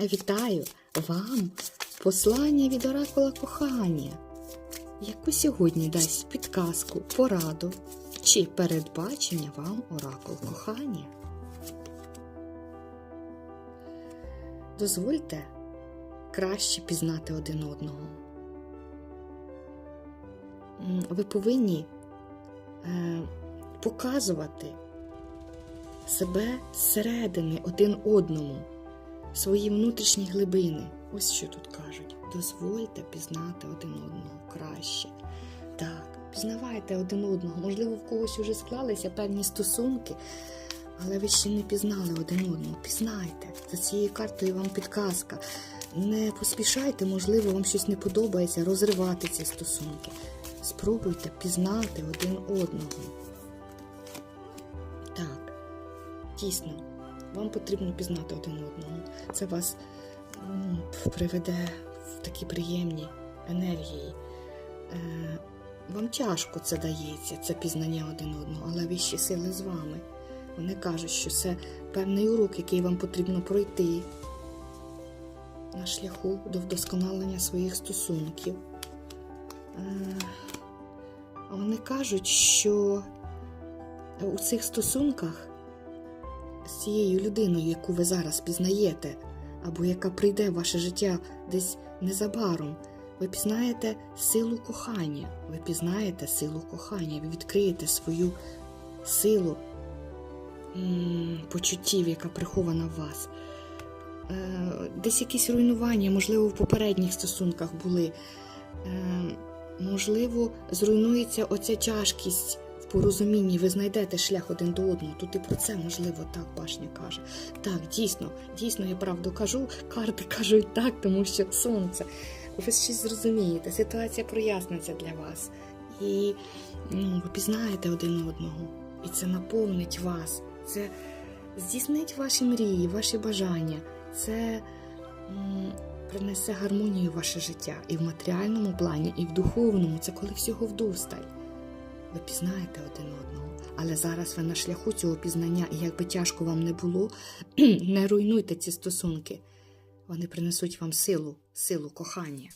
Вітаю вам послання від оракула кохання, яку сьогодні дасть підказку, пораду чи передбачення вам оракул кохання. Дозвольте краще пізнати один одного. Ви повинні е, показувати себе зсередини один одному, свої внутрішні глибини. Ось що тут кажуть. Дозвольте пізнати один одного краще. Так, пізнавайте один одного. Можливо, в когось вже склалися певні стосунки, але ви ще не пізнали один одного. Пізнайте. За цією картою вам підказка. Не поспішайте, можливо, вам щось не подобається, розривати ці стосунки. Спробуйте пізнати один одного. Так, дійсно, вам потрібно пізнати один одного. Це вас приведе в такі приємні енергії. Е, вам тяжко це дається, це пізнання один одного, але вищі сили з вами. Вони кажуть, що це певний урок, який вам потрібно пройти на шляху до вдосконалення своїх стосунків. Е, вони кажуть, що у цих стосунках з цією людиною, яку ви зараз пізнаєте, або яка прийде в ваше життя десь незабаром, ви пізнаєте силу кохання. Ви пізнаєте силу кохання, ви відкриєте свою силу почуттів, яка прихована в вас. Е, Десь якісь руйнування, можливо, в попередніх стосунках були. Е, Можливо, зруйнується оця тяжкість порозумінні, ви знайдете шлях один до одного. Тут і про це можливо так башня каже. Так, дійсно, дійсно, я правду кажу. Карти кажуть так, тому що сонце. Ви щось зрозумієте, ситуація проясниться для вас. І ну, ви пізнаєте один одного. І це наповнить вас. Це здійснить ваші мрії, ваші бажання. Це м, принесе гармонію в ваше життя і в матеріальному плані, і в духовному. Це коли всього вдосталь. Ви пізнаєте один одного, але зараз ви на шляху цього пізнання, і як би тяжко вам не було, не руйнуйте ці стосунки. Вони принесуть вам силу, силу кохання.